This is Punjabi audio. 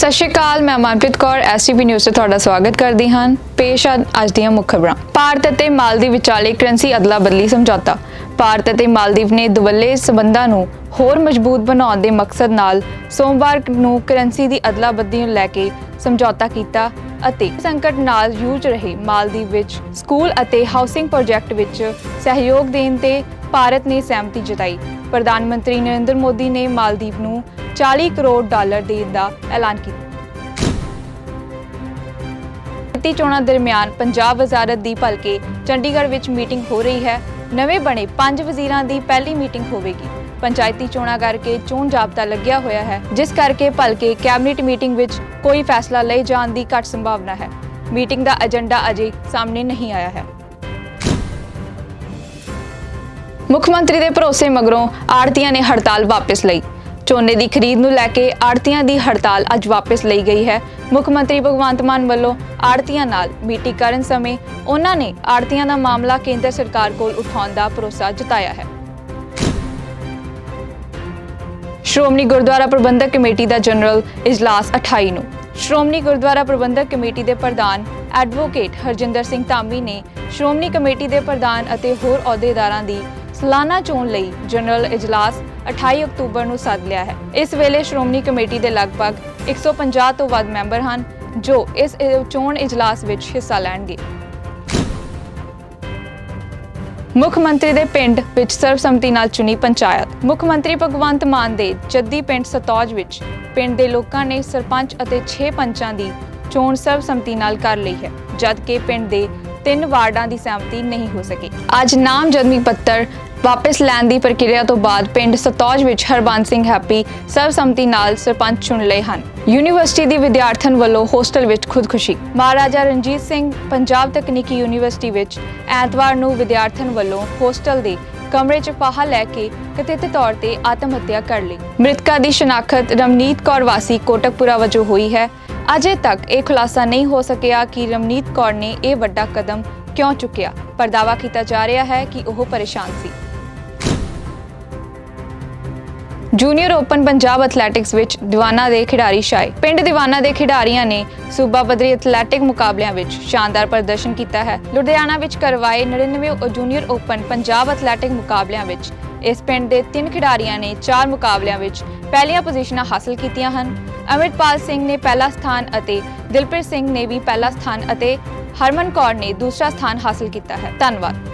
ਸਤਿ ਸ਼੍ਰੀ ਅਕਾਲ, ਮੈਂ ਮਨਪ੍ਰੀਤ ਕੌਰ ਐਸਟੀਵੀ ਨਿਊਜ਼ ਤੇ ਤੁਹਾਡਾ ਸਵਾਗਤ ਕਰਦੀ ਹਾਂ। ਪੇਸ਼ ਅੱਜ ਦੀਆਂ ਮੁੱਖ ਖਬਰਾਂ। ਭਾਰਤ ਅਤੇ ਮਾਲਦੀਵ ਵਿਚਾਲੇ ਕਰੰਸੀ ਅਦਲਾ ਬਦਲੀ ਸਮਝੌਤਾ। ਭਾਰਤ ਅਤੇ ਮਾਲਦੀਵ ਨੇ ਦੁਵੱਲੇ ਸਬੰਧਾਂ ਨੂੰ ਹੋਰ ਮਜ਼ਬੂਤ ਬਣਾਉਣ ਦੇ ਮਕਸਦ ਨਾਲ ਸੋਮਵਾਰ ਨੂੰ ਕਰੰਸੀ ਦੀ ਅਦਲਾ ਬਦਲੀ ਨੂੰ ਲੈ ਕੇ ਸਮਝੌਤਾ ਕੀਤਾ ਅਤੇ ਸੰਕਟ ਨਾਲ ਜੂਝ ਰਹੇ ਮਾਲਦੀਵ ਵਿੱਚ ਸਕੂਲ ਅਤੇ ਹਾਊਸਿੰਗ ਪ੍ਰੋਜੈਕਟ ਵਿੱਚ ਸਹਿਯੋਗ ਦੇਣ ਤੇ ਭਾਰਤ ਨੇ ਸਹਿਮਤੀ ਜਤਾਈ। ਪ੍ਰਧਾਨ ਮੰਤਰੀ ਨਰਿੰਦਰ ਮੋਦੀ ਨੇ ਮਾਲਦੀਵ ਨੂੰ 40 ਕਰੋੜ ਡਾਲਰ ਦੇਣ ਦਾ ਐਲਾਨ ਕੀਤਾ। ਪੰਚਾਇਤੀ ਚੋਣਾਂ ਦਰਮਿਆਨ ਪੰਜਾਬ ਵਜ਼ਾਰਤ ਦੀ ਭਲਕੇ ਚੰਡੀਗੜ੍ਹ ਵਿੱਚ ਮੀਟਿੰਗ ਹੋ ਰਹੀ ਹੈ। ਨਵੇਂ ਬਣੇ ਪੰਜ ਵਜ਼ੀਰਾਂ ਦੀ ਪਹਿਲੀ ਮੀਟਿੰਗ ਹੋਵੇਗੀ। ਪੰਚਾਇਤੀ ਚੋਣਾਂ ਕਰਕੇ ਚੋਣ ਜਾਬਤਾ ਲੱਗਿਆ ਹੋਇਆ ਹੈ। ਜਿਸ ਕਰਕੇ ਭਲਕੇ ਕੈਬਨਿਟ ਮੀਟਿੰਗ ਵਿੱਚ ਕੋਈ ਫੈਸਲਾ ਲਏ ਜਾਣ ਦੀ ਘੱਟ ਸੰਭਾਵਨਾ ਹੈ। ਮੀਟਿੰਗ ਦਾ ਏਜੰਡਾ ਅਜੇ ਸਾਹਮਣੇ ਨਹੀਂ ਆਇਆ ਹੈ। ਮੁੱਖ ਮੰਤਰੀ ਦੇ ਭਰੋਸੇ ਮਗਰੋਂ ਆੜਤੀਆਂ ਨੇ ਹੜਤਾਲ ਵਾਪਸ ਲਈ। ਝੋਨੇ ਦੀ ਖਰੀਦ ਨੂੰ ਲੈ ਕੇ ਆੜਤੀਆਂ ਦੀ ਹੜਤਾਲ ਅੱਜ ਵਾਪਸ ਲਈ ਗਈ ਹੈ। ਮੁੱਖ ਮੰਤਰੀ ਭਗਵੰਤ ਮਾਨ ਵੱਲੋਂ ਆੜਤੀਆਂ ਨਾਲ ਮੀਟਿੰਗ ਕਰਨ ਸਮੇਂ ਉਹਨਾਂ ਨੇ ਆੜਤੀਆਂ ਦਾ ਮਾਮਲਾ ਕੇਂਦਰ ਸਰਕਾਰ ਕੋਲ ਉਠਾਉਣ ਦਾ ਭਰੋਸਾ ਜਤਾਇਆ ਹੈ। ਸ਼੍ਰੋਮਣੀ ਗੁਰਦੁਆਰਾ ਪ੍ਰਬੰਧਕ ਕਮੇਟੀ ਦਾ ਜਨਰਲ ਇਜਲਾਸ 28 ਨੂੰ। ਸ਼੍ਰੋਮਣੀ ਗੁਰਦੁਆਰਾ ਪ੍ਰਬੰਧਕ ਕਮੇਟੀ ਦੇ ਪ੍ਰਧਾਨ ਐਡਵੋਕੇਟ ਹਰਜਿੰਦਰ ਸਿੰਘ ਧਾਮੀ ਨੇ ਸ਼੍ਰੋਮਣੀ ਕਮੇਟੀ ਦੇ ਪ੍ਰਧਾਨ ਅਤੇ ਹੋਰ ਅਹੁਦੇਦਾਰਾਂ ਦੀ ਸਾਲਾਨਾ ਚੋਣ ਲਈ ਜਨਰਲ ਇਜਲਾਸ 28 ਅਕਤੂਬਰ ਨੂੰ ਸੱਦ ਲਿਆ ਹੈ। ਇਸ ਵੇਲੇ ਸ਼੍ਰੋਮਣੀ ਕਮੇਟੀ ਦੇ ਲਗਭਗ 150 ਤੋਂ ਵੱਧ ਮੈਂਬਰ ਹਨ, ਜੋ ਇਸ ਚੋਣ ਇਜਲਾਸ ਵਿੱਚ ਹਿੱਸਾ ਲੈਣਗੇ। ਮੁੱਖ ਮੰਤਰੀ ਦੇ ਪਿੰਡ ਵਿੱਚ ਸਰਬਸੰਮਤੀ ਨਾਲ ਚੁਣੀ ਪੰਚਾਇਤ। ਮੁੱਖ ਮੰਤਰੀ ਭਗਵੰਤ ਮਾਨ ਦੇ ਜੱਦੀ ਪਿੰਡ ਸਤੌਜ ਵਿੱਚ ਪਿੰਡ ਦੇ ਲੋਕਾਂ ਨੇ ਸਰਪੰਚ ਅਤੇ 6 ਪੰਚਾਂ ਦੀ ਚੋਣ ਸਰਬਸੰਮਤੀ ਨਾਲ ਕਰ ਲਈ ਹੈ, ਜਦਕਿ ਪਿੰਡ ਦੇ ਤਿੰਨ ਵਾਰਡਾਂ ਦੀ ਸਹਿਮਤੀ ਨਹੀਂ ਹੋ ਸਕੀ। ਅੱਜ ਨਾਮਜ਼ਦਗੀ ਪੱਤਰ ਵਾਪਸ ਲੈਣ ਦੀ ਪ੍ਰਕਿਰਿਆ ਤੋਂ ਬਾਅਦ ਪਿੰਡ ਸਤੌਜ ਵਿੱਚ ਹਰਬੰਸ ਸਿੰਘ ਹੈਪੀ ਸਰਬਸੰਮਤੀ ਨਾਲ ਸਰਪੰਚ ਚੁਣ ਲਏ ਹਨ। ਯੂਨੀਵਰਸਿਟੀ ਦੀ ਵਿਦਿਆਰਥਣ ਵੱਲੋਂ ਹੋਸਟਲ ਵਿੱਚ ਖੁਦਕੁਸ਼ੀ। ਮਹਾਰਾਜਾ ਰਣਜੀਤ ਸਿੰਘ ਪੰਜਾਬ ਤਕਨੀਕੀ ਯੂਨੀਵਰਸਿਟੀ ਵਿੱਚ ਐਤਵਾਰ ਨੂੰ ਵਿਦਿਆਰਥਣ ਵੱਲੋਂ ਹੋਸਟਲ ਦੇ ਕਮਰੇ 'ਚ ਫਾਹਾ ਲੈ ਕੇ ਕਥਿਤ ਤੌਰ ਤੇ ਆਤਮ ਹੱਤਿਆ ਕਰ ਲਈ। ਮ੍ਰਿਤਕਾ ਦੀ ਸ਼ਨਾਖਤ ਰਮਨੀਤ ਕੌਰ ਵਾਸੀ ਕੋਟਕਪੁਰਾ ਵਜੋਂ ਹੋਈ ਹੈ। ਅਜੇ ਤੱਕ ਇਹ ਖੁਲਾਸਾ ਨਹੀਂ ਹੋ ਸਕਿਆ ਕਿ ਰਮਨੀਤ ਕੌਰ ਨੇ ਇਹ ਵੱਡਾ ਕਦਮ ਕਿਉਂ ਚੁੱਕਿਆ। ਪਰ ਦਾਅਵਾ ਕੀਤਾ ਜਾ ਰਿਹਾ ਹੈ ਕਿ ਉਹ ਪਰੇਸ਼ਾਨ ਸੀ। ਜੂਨੀਅਰ ਓਪਨ ਪੰਜਾਬ ਐਥਲੈਟਿਕਸ ਵਿੱਚ ਦੀਵਾਨਾ ਦੇ ਖਿਡਾਰੀ ਸ਼ਾਏ ਪਿੰਡ ਦੀਵਾਨਾ ਦੇ ਖਿਡਾਰੀਆਂ ਨੇ ਸੂਬਾ ਪੱਧਰੀ ਐਥਲੈਟਿਕ ਮੁਕਾਬਲਿਆਂ ਵਿੱਚ ਸ਼ਾਨਦਾਰ ਪ੍ਰਦਰਸ਼ਨ ਕੀਤਾ ਹੈ। ਲੁਧਿਆਣਾ ਵਿੱਚ ਕਰਵਾਏ 99 ਜੂਨੀਅਰ ਓਪਨ ਪੰਜਾਬ ਐਥਲੈਟਿਕ ਮੁਕਾਬਲਿਆਂ ਵਿੱਚ ਇਸ ਪਿੰਡ ਦੇ ਤਿੰਨ ਖਿਡਾਰੀਆਂ ਨੇ ਚਾਰ ਮੁਕਾਬਲਿਆਂ ਵਿੱਚ ਪਹਿਲੀਆਂ ਪੋਜੀਸ਼ਨਾਂ ਹਾਸਲ ਕੀਤੀਆਂ ਹਨ। ਅਮਰਿਤਪਾਲ ਸਿੰਘ ਨੇ ਪਹਿਲਾ ਸਥਾਨ ਅਤੇ ਦਿਲਪ੍ਰੀਤ ਸਿੰਘ ਨੇ ਵੀ ਪਹਿਲਾ ਸਥਾਨ ਅਤੇ ਹਰਮਨ ਕੌਰ ਨੇ ਦੂਸਰਾ ਸਥਾਨ ਹਾਸਲ ਕੀਤਾ ਹੈ। ਧੰਨਵਾਦ।